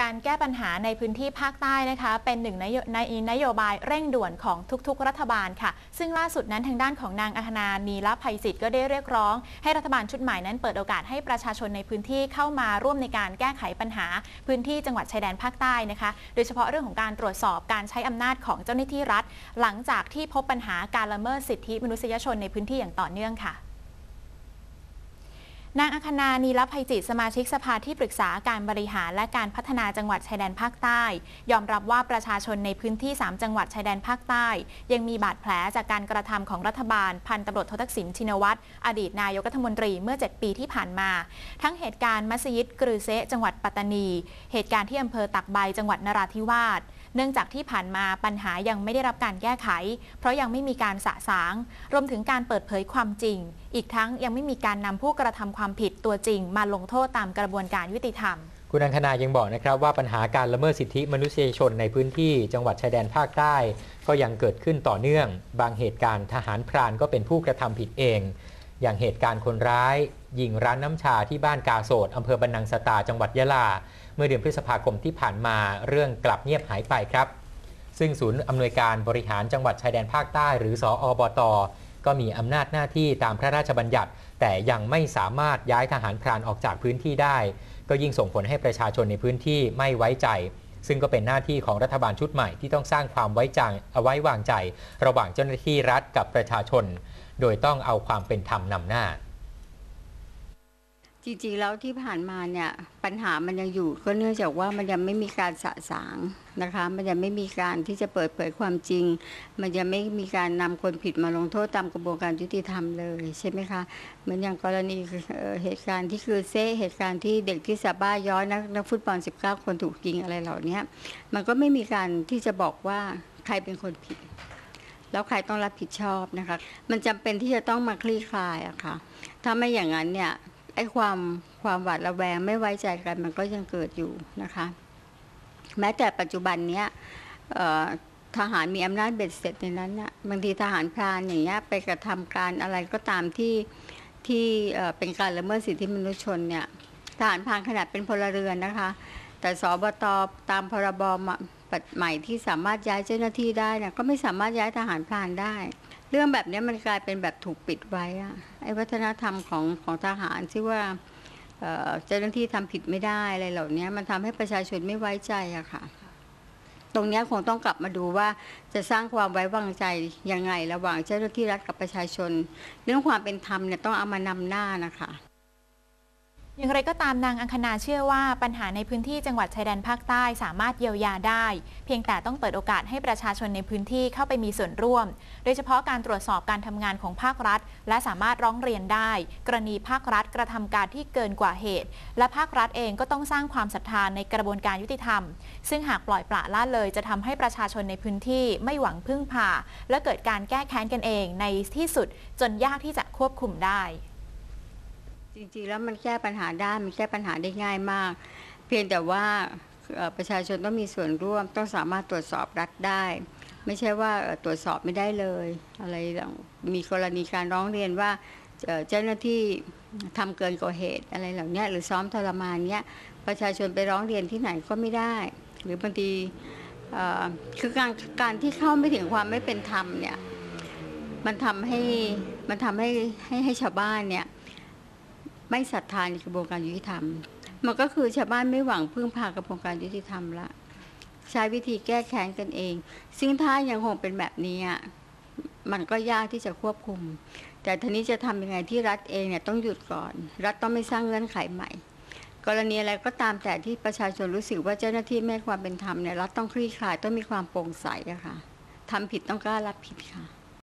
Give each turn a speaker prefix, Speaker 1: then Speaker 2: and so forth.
Speaker 1: การแก้ปัญหาในพื้นที่ภาคใต้นะคะ เป็นหนึ่งนในนโยบายเร่งด่วนของทุกๆ รัฐบาลค่ะ ซึ่งล่าสุดนั้นทางด้านของนางอัคนานีละภัยศิษย์ก็ได้เรียกร้อง ให้รัฐบาลชุดใหม่นั้นเปิดโอกาสให้ประชาชนในพื้นที่เข้ามาร่วมในการแก้ไขปัญหา พื้นที่จังหวัดชายแดนภาคใต้นะคะ โดยเฉพาะเรื่องของการตรวจสอบการใช้อำนาจของเจ้าหน้าที่รัฐ หลังจากที่พบปัญหาการละเมิดสิทธิมนุษยชนในพื้นที่อย่างต่อเนื่องค่ะ นางอัคนานีรภัยจิตสมาชิกสภาที่ปรึกษาการบริหารและการพัฒนาจังหวัดชายแดนภาคใต้ ยอมรับว่าประชาชนในพื้นที่ 3 จังหวัดชายแดนภาคใต้ ยังมีบาดแผลจากการกระทำของรัฐบาล พันตำรวจโททักษิณชินวัตรอดีตนายกรัฐมนตรีเมื่อ 7 ปีที่ผ่านมา ทั้งเหตุการณ์มัสยิดกรือเซะจังหวัดปัตตานี เหตุการณ์ที่อำเภอตักใบจังหวัดนราธิวาส เนื่องจากที่ผ่านมาปัญหายังไม่ได้รับการแก้ไข เพราะยังไม่มีการสะสาง รวมถึงการเปิดเผยความจริง อีกทั้งยังไม่มีการนำผู้กระทำความผิดตัวจริง มาลงโทษตามกระบวนการยุติธรรม
Speaker 2: คุณอังคณายังบอกนะครับว่าปัญหาการละเมิดสิทธิมนุษยชนในพื้นที่จังหวัดชายแดนภาคใต้ ก็ยังเกิดขึ้นต่อเนื่อง บางเหตุการณ์ทหารพรานก็เป็นผู้กระทำผิดเอง อย่างเหตุการณ์คนร้ายยิงร้านน้ำชาที่บ้านกาโสดอำเภอบันนังสตาจังหวัดยะลา เมื่อเดือนพฤษภาคมที่ผ่านมาเรื่องกลับเงียบหายไปครับ ซึ่งศูนย์อำนวยการบริหารจังหวัดชายแดนภาคใต้ หรือสออบตก็มีอำนาจหน้าที่ตามพระราชบัญญัติ แต่ยังไม่สามารถย้ายทหารพรานออกจากพื้นที่ได้ ก็ยิ่งส่งผลให้ประชาชนในพื้นที่ไม่ไว้ใจ ซึ่งก็เป็นหน้าที่ของรัฐบาลชุดใหม่ที่ต้องสร้างความไว้ใจเอาไว้วางใจ ระหว่างเจ้าหน้าที่รัฐกับประชาชน โดยต้องเอาความเป็นธรรมนำหน้า
Speaker 3: จริงๆแล้วที่ผ่านมาเนี่ยปัญหามันยังอยู่ก็เนื่องจากว่ามันยังไม่มีการสะสางนะคะ มันยังไม่มีการที่จะเปิดเผยความจริง มันยังไม่มีการนำคนผิดมาลงโทษตามกระบวนการยุติธรรมเลยใช่ไหมคะเหมือนอย่างกรณีเเหตุการณ์ที่คือเซ่เหตุการณ์ที่เด็กที่ซาบ้าย้อยนักนักฟุตบอล 19 คนถูกยิงอะไรเหล่านี้มันก็ไม่มีการที่จะบอกว่าใครเป็นคนผิด แล้วใครต้องรับผิดชอบนะคะ มันจำเป็นที่จะต้องมาคลี่คลายอะค่ะ ถ้าไม่อย่างนั้นเนี่ยไอ้ความความหวาดระแวงไม่ไว้ใจกันมันก็ยังเกิดอยู่นะคะ แม้แต่ปัจจุบันเนี้ยทหารมีอำนาจเบ็ดเสร็จในนั้นน่ะบางทีทหารพรานอย่างเงี้ยไปกระทำการอะไรก็ตามที่ที่เอ่อเป็นการละเมิดสิทธิมนุษยชนเนี่ยทหารพรานขนาดเป็นพลเรือนนะคะ แต่สบตตามพรบใหม่ที่สามารถย้ายเจ้าหน้าที่ได้เนี่ยก็ไม่สามารถย้ายทหารพรานได้ เรื่องแบบนี้มันกลายเป็นแบบถูกปิดไว้อะไอ้วัฒนธรรมของของทหารที่ว่าเจ้าหน้าที่ทำผิดไม่ได้อะไรเหล่านี้มันทำให้ประชาชนไม่ไว้ใจอะค่ะ ตรงนี้คงต้องกลับมาดูว่าจะสร้างความไว้วางใจยังไงระหว่างเจ้าหน้าที่รัฐกับประชาชน เรื่องความเป็นธรรมเนี่ยต้องเอามานำหน้านะคะ
Speaker 1: อย่างไรก็ตามนางอังคณาเชื่อว่าปัญหาในพื้นที่จังหวัดชายแดนภาคใต้สามารถเยียวยาได้ เพียงแต่ต้องเปิดโอกาสให้ประชาชนในพื้นที่เข้าไปมีส่วนร่วม โดยเฉพาะการตรวจสอบการทำงานของภาครัฐ และสามารถร้องเรียนได้ กรณีภาครัฐกระทำการที่เกินกว่าเหตุ และภาครัฐเองก็ต้องสร้างความศรัทธานในกระบวนการยุติธรรม ซึ่งหากปล่อยปละละเลยจะทำให้ประชาชนในพื้นที่ไม่หวังพึ่งพาและเกิดการแก้แค้นกันเองในที่สุดจนยากที่จะควบคุมได้
Speaker 3: จริงๆแล้วมันแก้ปัญหาได้มันแก้ปัญหาได้ง่ายมาก เพียงแต่ว่าประชาชนต้องมีส่วนร่วมต้องสามารถตรวจสอบรัฐได้ ไม่ใช่ว่าตรวจสอบไม่ได้เลย อะไรอย่ามีกรณีการร้องเรียนว่าเจ้าหน้าที่ทำเกินกว่าเหตุอะไรเหล่านี้หรือซ้อมทรมานเนี้ยประชาชนไปร้องเรียนที่ไหนก็ไม่ได้ หรือบางทีคือการการที่เข้าไม่ถึงความไม่เป็นธรรมเนี่ยมันทำให้มันทำให้ให้ให้ชาวบ้านเนี่ย ไม่ศรัทธาในกระบวนการยุติธรรม มันก็คือชาวบ้านไม่หวังพึ่งพากระบวนการยุติธรรมละ ใช้วิธีแก้แค้นกันเอง ซึ่งถ้ายังคงเป็นแบบนี้อะมันก็ยากที่จะควบคุม แต่ทีนี้จะทำยังไงที่รัฐเองเนี่ยต้องหยุดก่อน รัฐต้องไม่สร้างเงื่อนไขใหม่ กรณีอะไรก็ตามแต่ที่ประชาชนรู้สึกว่าเจ้าหน้าที่ไม่ความเป็นธรรมเนี่ยรัฐต้องคลี่คลายต้องมีความโปร่งใสอะค่ะทำผิดต้องกล้ารับผิดค่ะ